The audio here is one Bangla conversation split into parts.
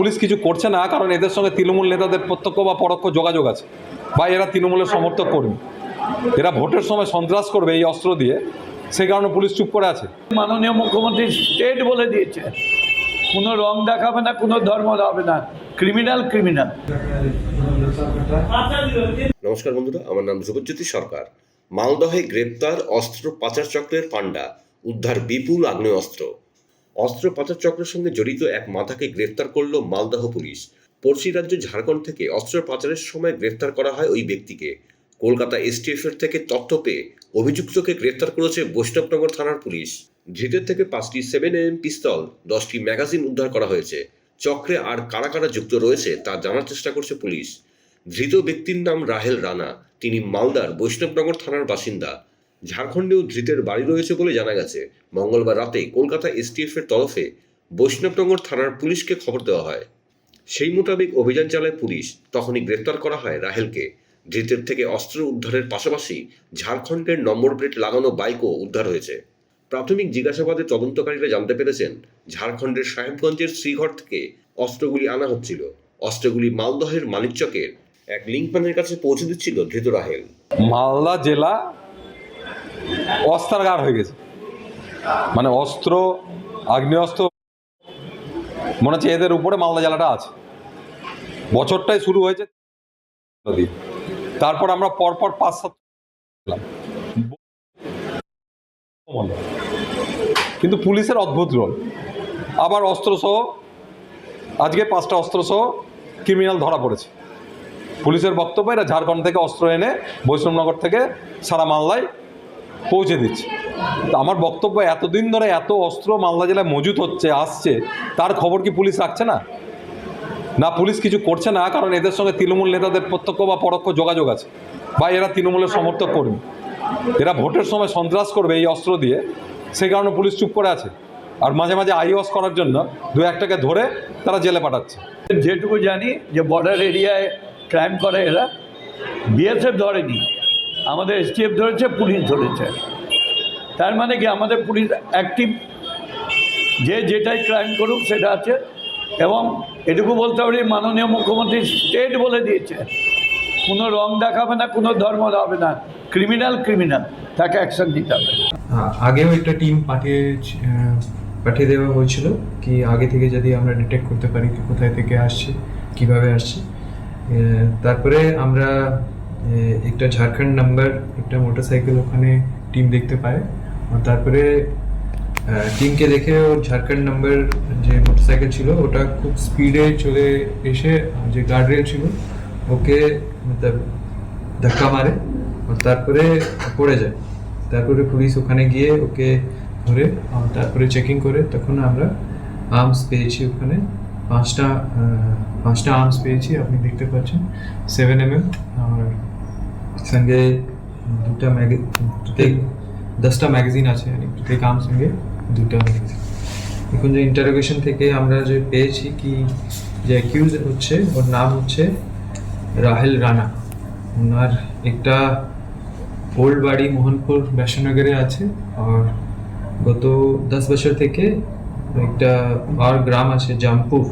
পুলিশ কিছু করছে না কারণ এদের সঙ্গে তৃণমূল নেতাদের প্রত্যক্ষ বা পরোক্ষ যোগাযোগ আছে বা এরা তৃণমূলের সমর্থক কর্মী। এরা ভোটের সময় সন্ত্রাস করবে এই অস্ত্র দিয়ে সেই কারণে পুলিশ চুপ করে আছে। মাননীয় মুখ্যমন্ত্রী স্টেট বলে দিয়েছে কোনো রং দেখাবে না কোনো ধর্ম হবে না ক্রিমিনাল ক্রিমিনাল। নমস্কার বন্ধুরা আমার নাম ধ্রুবজ্যোতি সরকার। মালদহে গ্রেপ্তার অস্ত্র পাচার চক্রের পাণ্ডা উদ্ধার বিপুল আগ্নেয় অস্ত্র পাচার চক্রের সঙ্গে জড়িত এক মাথাকে গ্রেপ্তার করল মালদহ পুলিশ। পড়শি রাজ্য ঝাড়খণ্ড থেকে অস্ত্র পাচারের সময় গ্রেফতার করা হয় ওই ব্যক্তিকে। কলকাতা এসটিএফের থেকে তথ্য পেয়ে অভিযুক্তকে গ্রেফতার করেছে বৈষ্ণবনগর থানার পুলিশ। ধৃতের থেকে পাঁচটি সেভেন এম পিস্তল, দশটি ম্যাগাজিন উদ্ধার করা হয়েছে। চক্রে আর কারা কারা যুক্ত রয়েছে তা জানার চেষ্টা করছে পুলিশ। ধৃত ব্যক্তির নাম রাহেল রানা, তিনি মালদার বৈষ্ণবনগর থানার বাসিন্দা। ঝাড়খণ্ডেও ধৃতের বাড়ি রয়েছে বলে জানা গেছে। মঙ্গলবার রাতে কলকাতা এসটিএফ এর তরফে বৈষ্ণবনগর থানার পুলিশকে খবর দেওয়া হয়। সেই মোতাবেক অভিযান চালায় পুলিশ। তখনই গ্রেপ্তার করা হয় রাহেলকে। ধৃতের থেকে অস্ত্র উদ্ধারের পাশাপাশি ঝাড়খণ্ডের নম্বর প্লেট লাগানো বাইকও উদ্ধার হয়েছে। প্রাথমিক জিজ্ঞাসাবাদে তদন্তকারীরা জানতে পেরেছেন, ঝাড়খণ্ডের সাহেবগঞ্জের শ্রীঘর থেকে অস্ত্রগুলি আনা হচ্ছিল। অস্ত্রগুলি মালদহের মানিকচকের এক লিঙ্কম্যানের কাছে পৌঁছে দিচ্ছিল ধৃত রাহেল। মালদা জেলা অস্ত্রাগার হয়ে গেছে। মানে অস্ত্র, আগ্নেয়াস্ত্র, মনে হচ্ছে এদের উপরে মালদা জেলাটা আছে। বছরটাই শুরু হয়েছে। তারপর আমরা পরপর পাঁচ সাত কিন্তু পুলিশের অদ্ভুত রোল। আবার অস্ত্রসহ আজকে পাঁচটা অস্ত্রসহ ক্রিমিনাল ধরা পড়েছে। পুলিশের বক্তব্য, এরা ঝাড়খণ্ড থেকে অস্ত্র এনে বৈষ্ণবনগর থেকে সারা মালদায় পৌঁছে দিচ্ছে। তো আমার বক্তব্য এতদিন ধরে এত অস্ত্র মালদা জেলায় মজুত হচ্ছে, আসছে, তার খবর কি পুলিশ রাখছে না? না, পুলিশ কিছু করছে না, কারণ এদের সঙ্গে তৃণমূল নেতাদের প্রত্যক্ষ বা পরোক্ষ যোগাযোগ আছে। বা এরা তৃণমূলের সমর্থক কর্মী। এরা ভোটের সময় সন্ত্রাস করবে এই অস্ত্র দিয়ে সেই কারণে পুলিশ চুপ করে আছে। আর মাঝে মাঝে আইওয়াস করার জন্য দু একটাকে ধরে তারা জেলে পাঠাচ্ছে। যেটুকু জানি যে বর্ডার এরিয়ায় ক্রাইম করে এরা। বিএসএফ ধরেনি। আমাদের এসটিএফ ধরেছে পুলিশ ধরেছে। তার মানে কি আমাদের পুলিশ অ্যাক্টিভ যে যেটাই ক্রাইম করুক সেটা আছে। এবং এটুকু বলতে পারি মাননীয় মুখ্যমন্ত্রী স্টেট বলে দিয়েছে কোনো রং দেখাবে না কোনো ধর্ম হবে না। ক্রিমিনাল ক্রিমিনাল তাকে অ্যাকশন দিতে হবে। হ্যাঁ, আগেও একটা টিম পাঠিয়ে পাঠিয়ে দেওয়া হয়েছিল কি আগে থেকে যদি আমরা ডিটেক্ট করতে পারি কোথায় থেকে আসছে কীভাবে আসছে। তারপরে আমরা একটা ঝাড়খণ্ড নাম্বার, একটা মোটরসাইকেল ওখানে টিম দেখতে পায়। তারপরে টিমকে দেখে ওর ঝাড়খণ্ড নাম্বার যে মোটরসাইকেল ছিল, ওটা খুব স্পিডে চলে এসে যে গার্ডরেল ছিল, ওকে ধাক্কা মারে তারপরে পড়ে যায়। তারপরে পুলিশ ওখানে গিয়ে ওকে ধরে তারপরে চেকিং করে, তখন আমরা আর্মস পেয়েছি ওখানে। পাঁচটা পাঁচটা আর্মস পেয়েছি, আপনি দেখতে পাচ্ছেন সেভেন এম এম আর সঙ্গে দুটা ম্যাগে প্রত্যেক দশটা ম্যাগাজিন আছে মানে প্রত্যেক আর্ম সঙ্গে দুটা ম্যাগাজিন এখন যে ইন্টারোগেশন থেকে আমরা যে পেয়েছি কি, যে অ্যাকিউজ হচ্ছে, ওর নাম হচ্ছে রাহেল রানা। ওনার একটা ওল্ড বাড়ি মোহনপুর বৈষ্ণনগরে আছে, আর গত দশ বছর থেকে একটা আর গ্রাম আছে জামপুর,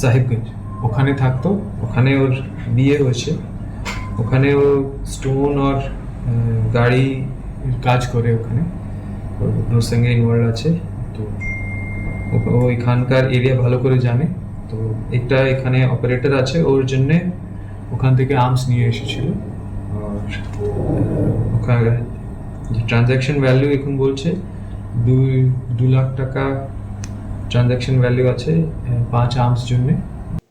সাহেবগঞ্জ। ওখানে থাকতো, ওখানে ওর বিয়ে হয়েছে। ওখানে ও স্টোন আর গাড়ি কাজ করে ওখানে। ওর- সঙ্গে ইনভলভ আছে, তো ও- এখানকার এরিয়া ভালো করে জানে। তো একটা এখানে অপারেটর আছে, ওর জন্যে ওখান থেকে আর্মস নিয়ে এসেছিল। আর ওখানে ট্রানজ্যাকশন ভ্যালু এখন বলছে, দুই, দু লাখ টাকা ট্রানজ্যাকশন ভ্যালু আছে পাঁচ আর্মস জন্যে।